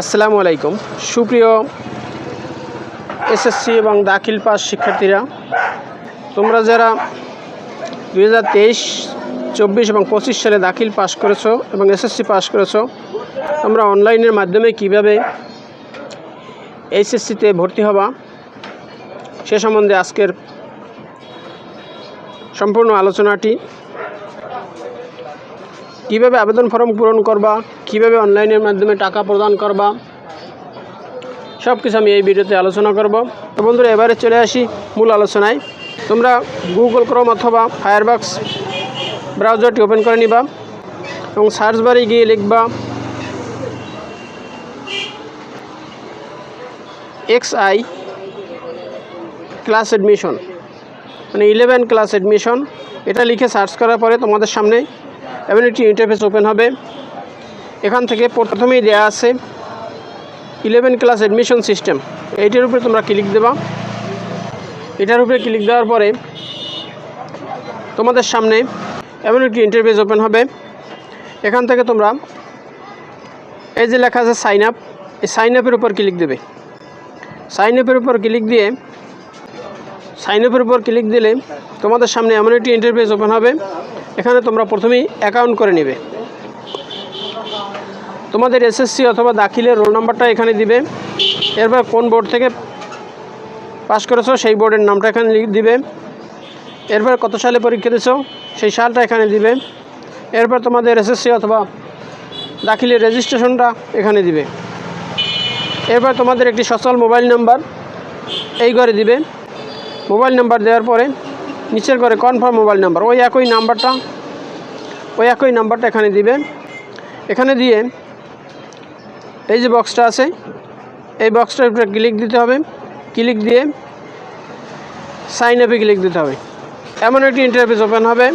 আসসালামু আলাইকুম। সুপ্রিয় এসএসসি এবং দাখিল পাস শিক্ষার্থীরা, তোমরা যারা দুই হাজার তেইশ, চব্বিশ এবং পঁচিশ সালে দাখিল পাস করেছ এবং এসএসসি পাস করেছ, তোমরা অনলাইনের মাধ্যমে কীভাবে এইচএসসিতে ভর্তি হবা, সে সম্বন্ধে আজকের সম্পূর্ণ আলোচনাটি কীভাবে আবেদন ফর্ম পূরণ করবা? কীভাবে অনলাইনের মাধ্যমে টাকা প্রদান করবা? সব কিছু আমি এই ভিডিওতে আলোচনা করব। তো বন্ধুরা, এবারে চলে আসি মূল আলোচনায়। তোমরা গুগল ক্রোম অথবা ফায়ারবক্স ব্রাউজারটি ওপেন করে নিবা এবং সার্চ বারে গিয়ে লিখবা এক্স আই ক্লাস অ্যাডমিশন মানে ইলেভেন ক্লাস অ্যাডমিশন এটা লিখে সার্চ করার পরে তোমাদের সামনে এমন একটি ইন্টারফেস ওপেন হবে। এখান থেকে প্রথমেই দেওয়া আছে ইলেভেন ক্লাস অ্যাডমিশন সিস্টেম এইটার উপরে তোমরা ক্লিক দেবা। এটার উপরে ক্লিক দেওয়ার পরে তোমাদের সামনে এমন একটি ইন্টারফেস ওপেন হবে। এখান থেকে তোমরা এই যে লেখা আছে সাইন আপ এই সাইন আপের উপর ক্লিক দেবে। সাইন আপের উপর ক্লিক দিয়ে সাইন আপের উপর ক্লিক দিলে তোমাদের সামনে এমন একটি ইন্টারফেস ওপেন হবে। এখানে তোমরা প্রথমেই অ্যাকাউন্ট করে নেবে। তোমাদের এসএসসি অথবা দাখিলের রোল নাম্বারটা এখানে দিবে। এরপর কোন বোর্ড থেকে পাস করেছ সেই বোর্ডের নামটা এখানে দিবে। এরপর কত সালে পরীক্ষা দিছো সেই সালটা এখানে দিবে। এরপর তোমাদের এসএসসি অথবা দাখিলের রেজিস্ট্রেশনটা এখানে দিবে। এরপর তোমাদের একটি সচল মোবাইল নাম্বার এই ঘরে দিবে। মোবাইল নাম্বার দেওয়ার পরে নিচের ঘরে কনফার্ম মোবাইল নাম্বার ওই একই নাম্বারটা ওই একই নাম্বারটা এখানে দিবে। এখানে দিয়ে এই যে বক্সটা আছে, এই বক্সটার উপরে ক্লিক দিতে হবে। ক্লিক দিয়ে সাইন আপে ক্লিক দিতে হবে। এমন একটি ইন্টারফেস ওপেন হবে।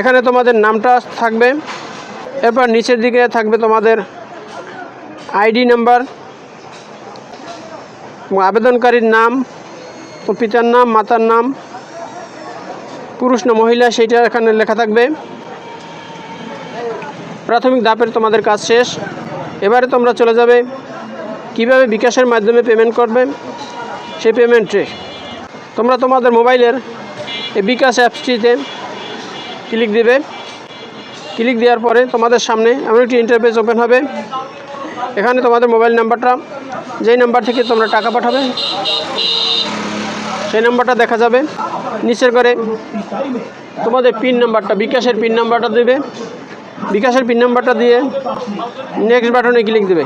এখানে তোমাদের নামটা থাকবে। এরপর নিচের দিকে থাকবে তোমাদের আইডি নাম্বার আবেদনকারীর নাম, পিতার নাম, মাতার নাম পুরুষ না মহিলা, সেইটা এখানে লেখা থাকবে। প্রাথমিক ধাপের তোমাদের কাজ শেষ। এবারে তোমরা চলে যাবে। কীভাবে বিকাশের মাধ্যমে পেমেন্ট করবে? সেই পেমেন্টে তোমরা তোমাদের মোবাইলের এই বিকাশ অ্যাপসটিতে ক্লিক দেবে। ক্লিক দেওয়ার পরে তোমাদের সামনে এমন একটি ইন্টারফেস ওপেন হবে। এখানে তোমাদের মোবাইল নাম্বারটা, যেই নাম্বার থেকে তোমরা টাকা পাঠাবে সেই নাম্বারটা দেখা যাবে। নিচের করে তোমাদের পিন নাম্বারটা, বিকাশের পিন নাম্বারটা দেবে। বিকাশের পিন নাম্বারটা দিয়ে নেক্সট বাটনে ক্লিক দেবে।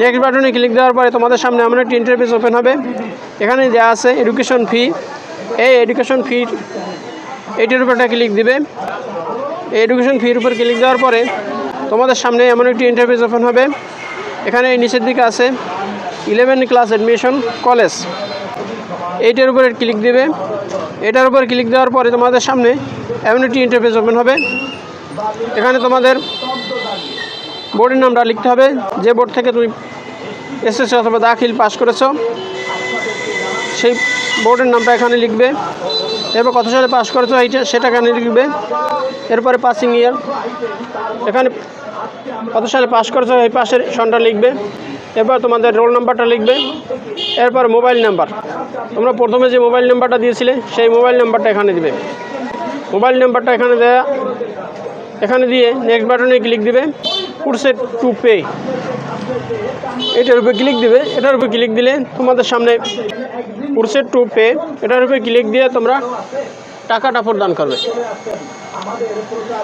নেক্সট বাটনে ক্লিক দেওয়ার পরে তোমাদের সামনে এমন একটি ইন্টারফেস ওপেন হবে। এখানে দেওয়া আছে এডুকেশন ফি এই এডুকেশন ফি এইটির উপর একটা ক্লিক দিবে। এই এডুকেশন ফির উপর ক্লিক দেওয়ার পরে তোমাদের সামনে এমন একটি ইন্টারফেস ওপেন হবে। এখানে নিচের দিকে আছে ইলেভেন ক্লাস অ্যাডমিশন কলেজ এইটার উপরে ক্লিক দেবে। এটার উপর ক্লিক দেওয়ার পরে তোমাদের সামনে এমন একটি ইন্টারফেস ওপেন হবে। এখানে তোমাদের বোর্ডের নামটা লিখতে হবে। যে বোর্ড থেকে তুমি এসএসসি অথবা দাখিল পাস করেছ, সেই বোর্ডের নামটা এখানে লিখবে। এরপর কত সালে পাস করেছ এইটা সেটা এখানে লিখবে। এরপরে পাসিং ইয়ার এখানে কত সালে পাস করেছ এই পাশের সনটা লিখবে। এরপর তোমাদের রোল নাম্বারটা লিখবে, এরপর মোবাইল নাম্বার। তোমরা প্রথমে যে মোবাইল নাম্বারটা দিয়েছিলে, সেই মোবাইল নাম্বারটা এখানে দিবে। মোবাইল নাম্বারটা এখানে দেয়া, এখানে দিয়ে নেক্সট বাটনে ক্লিক দিবে কুরসেট টু পে এটার উপরে ক্লিক দিবে, এটার উপরে ক্লিক দিলে তোমাদের সামনে কুরসেট টু পে এটার উপরে ক্লিক দিয়ে তোমরা টাকাটা প্রদান করবে।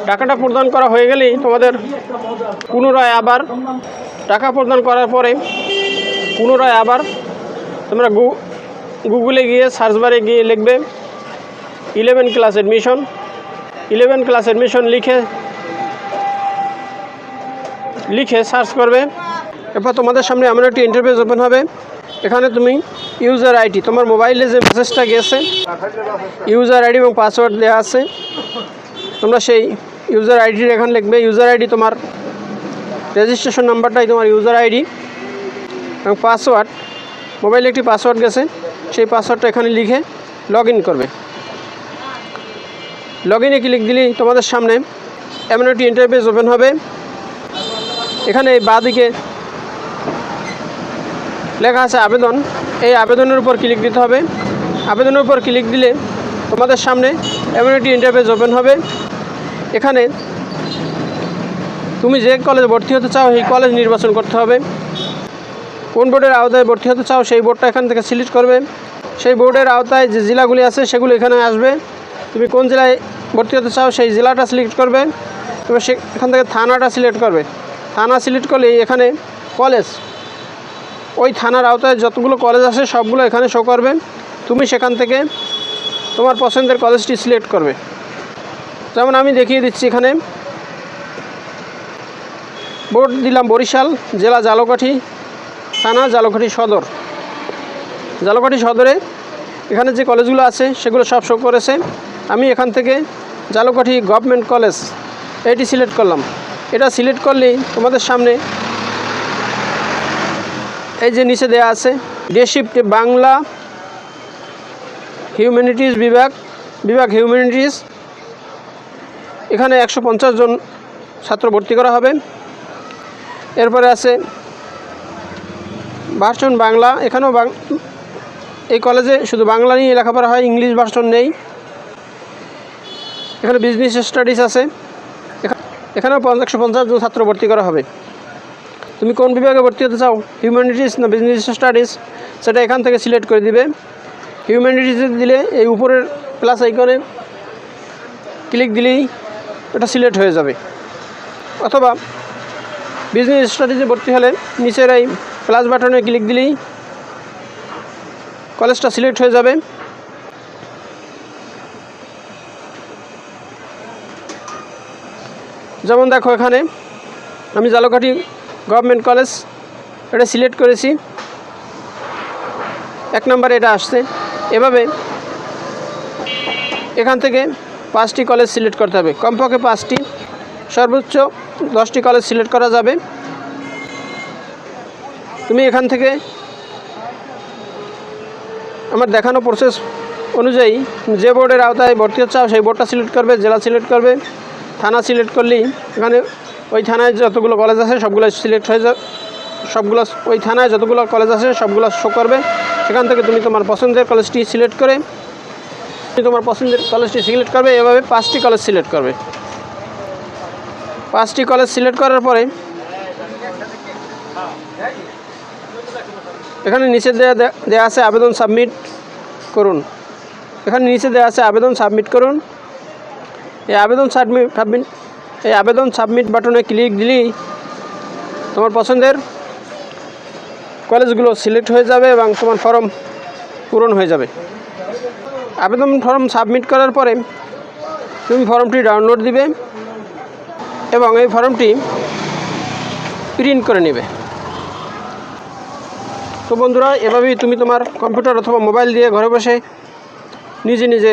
টাকাটা প্রদান করা হয়ে গেলেই তোমাদের পুনরায় আবার টাকা প্রদান করার পরে পুনরায় আবার তোমরা গুগলে গিয়ে সার্চ বারে গিয়ে লিখবে eleven class admission eleven class admission লিখে লিখে সার্চ করবে। এরপর তোমাদের সামনে এমন একটি ইন্টারফেস ওপেন হবে। এখানে তুমি ইউজার আইডি, তোমার মোবাইলে যে মেসেজটা গেছে, ইউজার আইডি এবং পাসওয়ার্ড দেওয়া আছে, তোমরা সেই ইউজার আইডি এখানে লিখবে। ইউজার আইডি তোমার রেজিস্ট্রেশন নাম্বারটাই তোমার ইউজার আইডি এবং পাসওয়ার্ড মোবাইলে একটি পাসওয়ার্ড গেছে, সেই পাসওয়ার্ডটা এখানে লিখে লগ করবে। লগ ইনে ক্লিক দিলেই তোমাদের সামনে এমন একটি ইন্টারফেস ওপেন হবে। এখানে এই বাঁদিকে লেখা আছে আবেদন। এই আবেদনের উপর ক্লিক দিতে হবে। আবেদনের উপর ক্লিক দিলে তোমাদের সামনে এমন একটি ইন্টারফেস ওপেন হবে। এখানে তুমি যে কলেজে ভর্তি হতে চাও, সেই কলেজ নির্বাচন করতে হবে। কোন বোর্ডের আওতায় ভর্তি হতে চাও, সেই বোর্ডটা এখান থেকে সিলেক্ট করবে। সেই বোর্ডের আওতায় যে জেলাগুলি আছে, সেগুলো এখানে আসবে। তুমি কোন জেলায় ভর্তি হতে চাও, সেই জেলাটা সিলেক্ট করবে। তবে সে এখান থেকে থানাটা সিলেক্ট করবে। থানা সিলেক্ট করলে এখানে কলেজ ওই থানার আওতায় যতগুলো কলেজ আছে সবগুলো এখানে শো করবে। তুমি সেখান থেকে তোমার পছন্দের কলেজটি সিলেক্ট করবে। যেমন আমি দেখিয়ে দিচ্ছি এখানে। বোর্ড দিলাম বরিশাল, জেলা জালকাঠি, থানা জালকাঠি সদর। জালকাঠি সদরে এখানে যে কলেজগুলো আছে সেগুলো সব শো করেছে। আমি এখান থেকে জালকাঠি গভর্নমেন্ট কলেজ এটি সিলেক্ট করলাম। এটা সিলেক্ট করলেই তোমাদের সামনে এই যে নিচে দেয়া আছে ডে বাংলা হিউম্যানিটিজ বিভাগ বিভাগ হিউম্যানিটিজ এখানে একশো পঞ্চাশ জন ছাত্র ভর্তি করা হবে। এরপরে আছে ভার্সন বাংলা, এখানেও এই কলেজে শুধু বাংলা নিয়ে লেখাপড়া হয় ইংলিশ ভার্সন নেই। এখানে বিজনেস স্টাডিজ আছে। এখা- এখানেও একশো জন ছাত্র ভর্তি করা হবে। তুমি কোন বিভাগে ভর্তি হতে চাও? হিউম্যানিটিস না বিজনেস স্টাডিজ সেটা এখান থেকে সিলেক্ট করে দিবে। হিউম্যানিটিসে দিলে, এই উপরের প্লাস আইকনে ক্লিক দিলেই এটা সিলেক্ট হয়ে যাবে। অথবা বিজনেস স্টাডিজে ভর্তি হলে নিচের এই প্লাস বাটনে ক্লিক দিলেই কলেজটা সিলেক্ট হয়ে যাবে। যেমন দেখো এখানে, আমি জালকাঠি গভর্নমেন্ট কলেজ, এটা সিলেক্ট করেছি। এক নম্বরে এটা আসছে। এভাবে এখান থেকে পাঁচটি কলেজ সিলেক্ট করতে হবে। কমপক্ষে পাঁচটি, সর্বোচ্চ দশটি কলেজ সিলেক্ট করা যাবে। তুমি এখান থেকে আমার দেখানো প্রসেস অনুযায়ী যে বোর্ডের আওতায় ভর্তি হতে চাও সেই বোর্ডটা সিলেক্ট করবে, জেলা সিলেক্ট করবে, থানা সিলেক্ট করলেই এখানে ওই থানায় যতগুলো কলেজ আছে, সবগুলো সিলেক্ট হয়ে যাবে সবগুলো ওই থানায় যতগুলো কলেজ আছে, সবগুলো শো করবে। সেখান থেকে তুমি তোমার পছন্দের কলেজটি সিলেক্ট করে, তুমি তোমার পছন্দের কলেজটি সিলেক্ট করবে, এভাবে পাঁচটি কলেজ সিলেক্ট করবে। পাঁচটি কলেজ সিলেক্ট করার পরে, এখানে নিচে দেওয়া আছে আবেদন সাবমিট করুন। এখানে নিচে দেওয়া আছে আবেদন সাবমিট করুন। এই আবেদন সাবমিট সাবমিট এই আবেদন সাবমিট বাটনে ক্লিক দিলেই তোমার পছন্দের কলেজগুলো সিলেক্ট হয়ে যাবে এবং তোমার ফর্ম পূরণ হয়ে যাবে। আবেদন ফর্ম সাবমিট করার পরে তুমি ফর্মটি ডাউনলোড দিবে এবং এই ফর্মটি প্রিন্ট করে নেবে। তো বন্ধুরা, এভাবেই তুমি তোমার কম্পিউটার অথবা মোবাইল দিয়ে ঘরে বসে নিজে নিজে